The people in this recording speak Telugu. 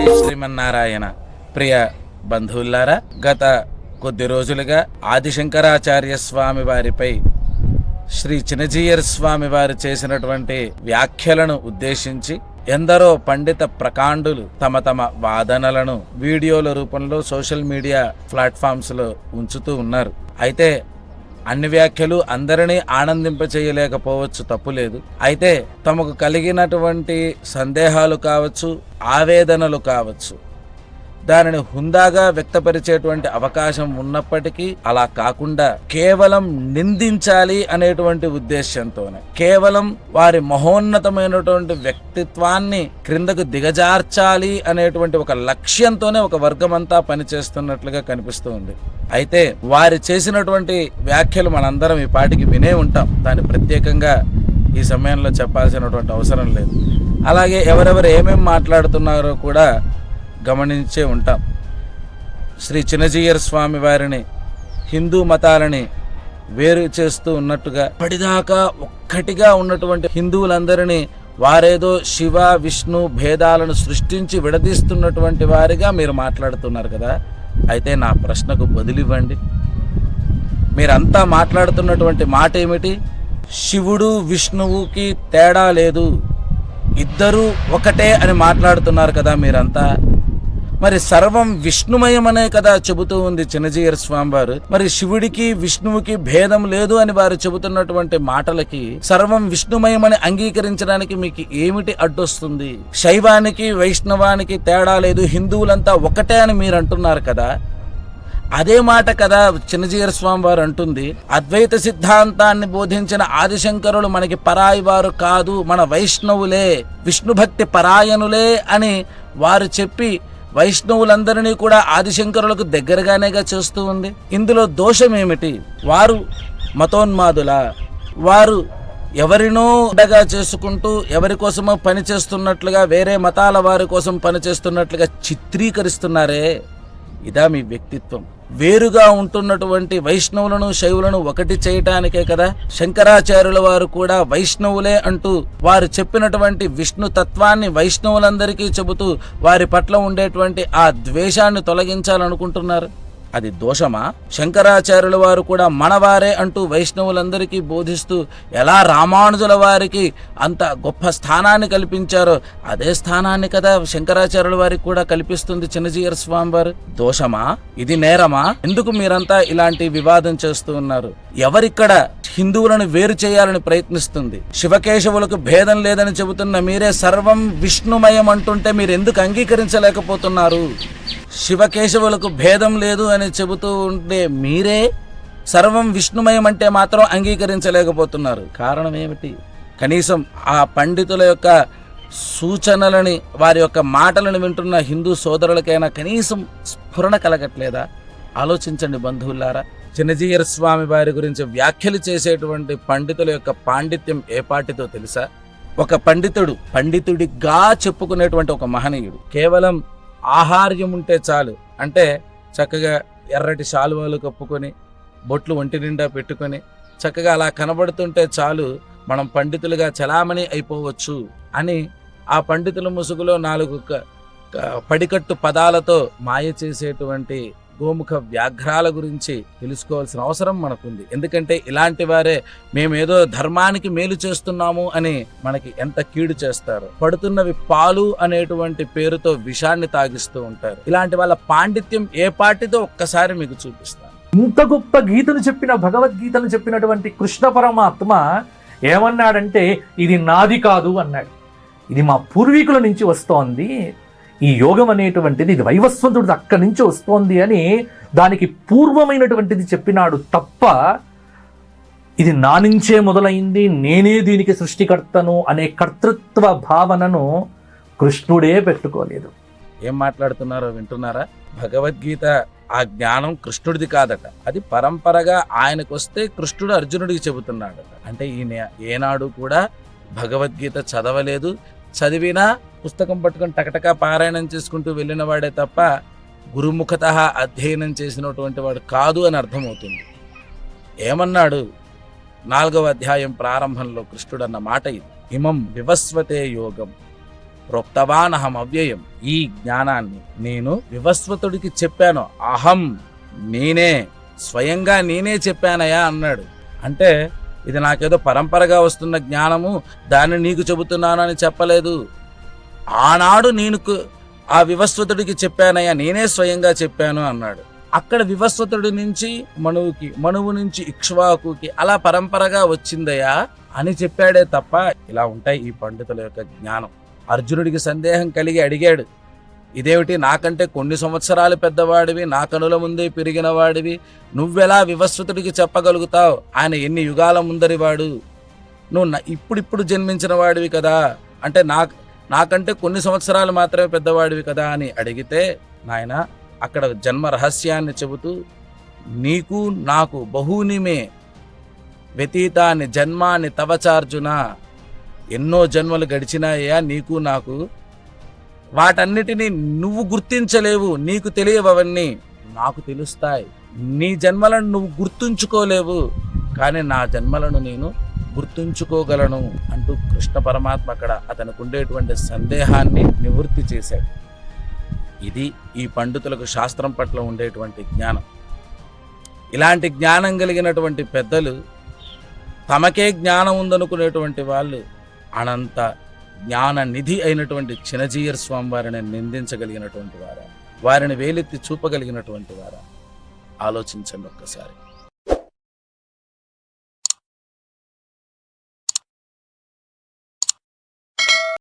జై శ్రీమన్నారాయణ. ప్రియ బంధువులారా గత కొద్ది రోజులుగా ఆదిశంకరాచార్య స్వామి వారిపై శ్రీ చినజీయర్ స్వామి వారు చేసినటువంటి వ్యాఖ్యలను ఉద్దేశించి ఎందరో పండిత ప్రకాండులు తమ తమ వాదనలను వీడియోల రూపంలో సోషల్ మీడియా ప్లాట్ఫామ్స్లో ఉంచుతూ ఉన్నారు. అయితే అన్ని వ్యాఖ్యలు అందరినీ ఆనందింపచేయలేకపోవచ్చు తప్పులేదు అయితే తమకు కలిగినటువంటి సందేహాలు కావచ్చు ఆవేదనలు కావచ్చు. దానిని హుందాగా వ్యక్తపరిచేటువంటి అవకాశం ఉన్నప్పటికీ అలా కాకుండా కేవలం నిందించాలి అనేటువంటి ఉద్దేశంతోనే కేవలం వారి మహోన్నతమైనటువంటి వ్యక్తిత్వాన్ని క్రిందకు దిగజార్చాలి అనేటువంటి ఒక లక్ష్యంతోనే ఒక వర్గమంతా పనిచేస్తున్నట్లుగా కనిపిస్తుంది. అయితే వారి చేసినటువంటి వ్యాఖ్యలు మనందరం ఈ పాటికి వినే ఉంటాం. దాన్ని ప్రత్యేకంగా ఈ సమయంలో చెప్పాల్సినటువంటి అవసరం లేదు. అలాగే ఎవరెవరు ఏమేం మాట్లాడుతున్నారో కూడా గమనించే ఉంటాం. శ్రీ చిన్నజీయర్ స్వామి వారిని హిందూ మతాలని వేరు చేస్తూ ఉన్నట్టుగా ఇప్పటిదాకా ఒక్కటిగా ఉన్నటువంటి హిందువులందరినీ వారేదో శివ విష్ణు భేదాలను సృష్టించి విడదీస్తున్నటువంటి వారిగా మీరు మాట్లాడుతున్నారు కదా. అయితే నా ప్రశ్నకు బదులివ్వండి. మీరంతా మాట్లాడుతున్నటువంటి మాట ఏమిటి? శివుడు విష్ణువుకి తేడా లేదు. ఇద్దరూ ఒకటే అని మాట్లాడుతున్నారు కదా మీరంతా. మరి సర్వం విష్ణుమయమనే కదా చెబుతూ ఉంది చిన్నజీయర్ స్వామివారు. మరి శివుడికి విష్ణువుకి భేదం లేదు అని వారు చెబుతున్నటువంటి మాటలకి సర్వం విష్ణుమయమని అంగీకరించడానికి మీకు ఏమిటి అడ్డొస్తుంది? శైవానికి వైష్ణవానికి తేడా లేదు హిందువులంతా ఒకటే అని మీరు అంటున్నారు కదా? అదే మాట కదా చిన్నజీయర్ స్వామి వారు అంటుంది. అద్వైత సిద్ధాంతాన్ని బోధించిన ఆదిశంకరులు మనకి పరాయి వారు కాదు మన వైష్ణవులే విష్ణు భక్తి పరాయణులే అని వారు చెప్పి వైష్ణవులందరినీ కూడా ఆదిశంకరులకు దగ్గరగానేగా చేస్తూ ఉంది. ఇందులో దోషం ఏమిటి వారు మతోన్మాదుల? వారు ఎవరినో ఉండగా చేసుకుంటూ ఎవరి కోసమో పని చేస్తున్నట్లుగా వేరే మతాల వారి కోసం పనిచేస్తున్నట్లుగా చిత్రీకరిస్తున్నారే? ఇదా మీ వ్యక్తిత్వం. వేరుగా ఉంటున్నటువంటి వైష్ణవులను శైవులను ఒకటి చేయటానికే కదా శంకరాచార్యుల వారు కూడా వైష్ణవులే అంటూ వారు చెప్పినటువంటి విష్ణు తత్వాన్ని వైష్ణవులందరికీ చెబుతూ వారి పట్ల ఉండేటువంటి ఆ ద్వేషాన్ని తొలగించాలనుకుంటున్నారు. అది దోషమా? శంకరాచార్యుల వారు కూడా మనవారే అంటూ వైష్ణవులందరికీ బోధిస్తూ ఎలా రామానుజుల వారికి అంత గొప్ప స్థానాన్ని కల్పించారో అదే స్థానాన్ని కదా శంకరాచార్యుల వారికి కూడా కల్పిస్తుంది చిన్నజీయర్ స్వామి వారు. దోషమా? ఇది నేరమా? ఎందుకు మీరంతా ఇలాంటి వివాదం చేస్తూ ఉన్నారు? ఎవరిక్కడ హిందువులను వేరు చేయాలని ప్రయత్నిస్తుంది? శివకేశవులకు భేదం లేదని చెబుతున్న మీరే సర్వం విష్ణుమయం అంటుంటే మీరు ఎందుకు అంగీకరించలేకపోతున్నారు? శివకేశవులకు భేదం లేదు అని చెబుతూ ఉంటే మీరే సర్వం విష్ణుమయం అంటే మాత్రం అంగీకరించలేకపోతున్నారు. కారణం ఏమిటి? కనీసం ఆ పండితుల యొక్క సూచనలని వారి యొక్క మాటలను వింటున్న హిందూ సోదరులకైనా కనీసం స్ఫురణ కలగట్లేదా? ఆలోచించండి బంధువులారా. చిన్నజీయర్ స్వామి వారి గురించి వ్యాఖ్యలు చేసేటువంటి పండితుల యొక్క పాండిత్యం ఏ పాటితో తెలుసా? ఒక పండితుడు పండితుడిగా చెప్పుకునేటువంటి ఒక మహనీయుడు. కేవలం ఆహార్యం ఉంటే చాలు. అంటే చక్కగా ఎర్రటి శాలువాలు కప్పుకొని బొట్లు ఒంటి నిండా పెట్టుకొని చక్కగా అలా కనబడుతుంటే చాలు మనం పండితులుగా చలామణి అయిపోవచ్చు అని ఆ పండితుల ముసుగులో నాలుగు పడికట్టు పదాలతో మాయ చేసేటువంటి గోముఖ వ్యాఘ్రాల గురించి తెలుసుకోవాల్సిన అవసరం మనకుంది. ఎందుకంటే ఇలాంటి వారే మేమేదో ధర్మానికి మేలు చేస్తున్నాము అని మనకి ఎంత కీడు చేస్తారు. పడుతున్నవి పాలు అనేటువంటి పేరుతో విషాన్ని తాగిస్తూ ఉంటారు. ఇలాంటి వాళ్ళ పాండిత్యం ఏ పాటితో ఒక్కసారి మీకు చూపిస్తాను. ఇంత గొప్ప గీతను చెప్పిన భగవద్గీతను చెప్పినటువంటి కృష్ణ పరమాత్మ ఏమన్నాడంటే ఇది నాది కాదు అన్నాడు. ఇది మా పూర్వీకుల నుంచి వస్తోంది. ఈ యోగం అనేటువంటిది ఇది వైవస్వంతుడిది అక్కడి నుంచి వస్తోంది అని దానికి పూర్వమైనటువంటిది చెప్పినాడు తప్ప ఇది నా నుంచే మొదలైంది నేనే దీనికి సృష్టికర్తను అనే కర్తృత్వ భావనను కృష్ణుడే పెట్టుకోలేదు. ఏం మాట్లాడుతున్నారో వింటున్నారా? భగవద్గీత ఆ జ్ఞానం కృష్ణుడిది కాదట. అది పరంపరగా ఆయనకు వస్తే కృష్ణుడు అర్జునుడికి చెబుతున్నాడట. అంటే ఈయన ఏనాడు కూడా భగవద్గీత చదవలేదు చదివినా పుస్తకం పట్టుకొని టకటకా పారాయణం చేసుకుంటూ వెళ్ళిన వాడే తప్ప గురుముఖత అధ్యయనం చేసినటువంటి వాడు కాదు అని అర్థమవుతుంది. ఏమన్నాడు? నాలుగవ అధ్యాయం ప్రారంభంలో కృష్ణుడు అన్న మాట ఇది. ఇమం వివస్వతే యోగం ప్రోక్తవానహం అవ్యయం. ఈ జ్ఞానాన్ని నేను వివస్వతుడికి చెప్పాను. అహం నేనే స్వయంగా నేనే చెప్పానయా? అన్నాడు. అంటే ఇది నాకేదో పరంపరగా వస్తున్న జ్ఞానము దాన్ని నీకు చెబుతున్నానని చెప్పలేదు. ఆనాడు నేను ఆ వివస్వతుడికి చెప్పానయ్యా నేనే స్వయంగా చెప్పాను అన్నాడు. అక్కడ వివస్వతుడి నుంచి మనువుకి మనువు నుంచి ఇక్ష్వాకుకి అలా పరంపరగా వచ్చిందయ్యా అని చెప్పాడే తప్ప ఇలా ఉంటాయి ఈ పండితుల యొక్క జ్ఞానం. అర్జునుడికి సందేహం కలిగి అడిగాడు. ఇదేమిటి? నాకంటే కొన్ని సంవత్సరాలు పెద్దవాడివి నా కనుల ముందే పెరిగిన వాడివి నువ్వెలా వివస్వతుడికి చెప్పగలుగుతావు? ఆయన ఎన్ని యుగాల ముందరివాడు నువ్వు నా- ఇప్పుడిప్పుడు జన్మించిన వాడివి కదా. అంటే నా నాకంటే కొన్ని సంవత్సరాలు మాత్రమే పెద్దవాడివి కదా అని అడిగితే నాయన అక్కడ జన్మ రహస్యాన్ని చెబుతూ నీకు నాకు బహునిమే వ్యతీతాన్ని జన్మాన్ని తవచార్జున? ఎన్నో జన్మలు గడిచినాయా నీకు నాకు? వాటన్నిటినీ నువ్వు గుర్తించలేవు నీకు తెలియవన్నీ నాకు తెలుస్తాయి. నీ జన్మలను నువ్వు గుర్తుంచుకోలేవు కానీ నా జన్మలను నేను గుర్తుంచుకోగలను అంటూ కృష్ణ పరమాత్మ అక్కడ అతనికి ఉండేటువంటి సందేహాన్ని నివృత్తి చేశాడు. ఇది ఈ పండితులకు శాస్త్రం పట్ల ఉండేటువంటి జ్ఞానం. ఇలాంటి జ్ఞానం కలిగినటువంటి పెద్దలు తమకే జ్ఞానం ఉందనుకునేటువంటి వాళ్ళు అనంత జ్ఞాన నిధి అయినటువంటి చినజీయర్ స్వామి వారిని నిందించగలిగినటువంటి వారా? వారిని వేలెత్తి చూపగలిగినటువంటి వారా? ఆలోచించండి ఒక్కసారి.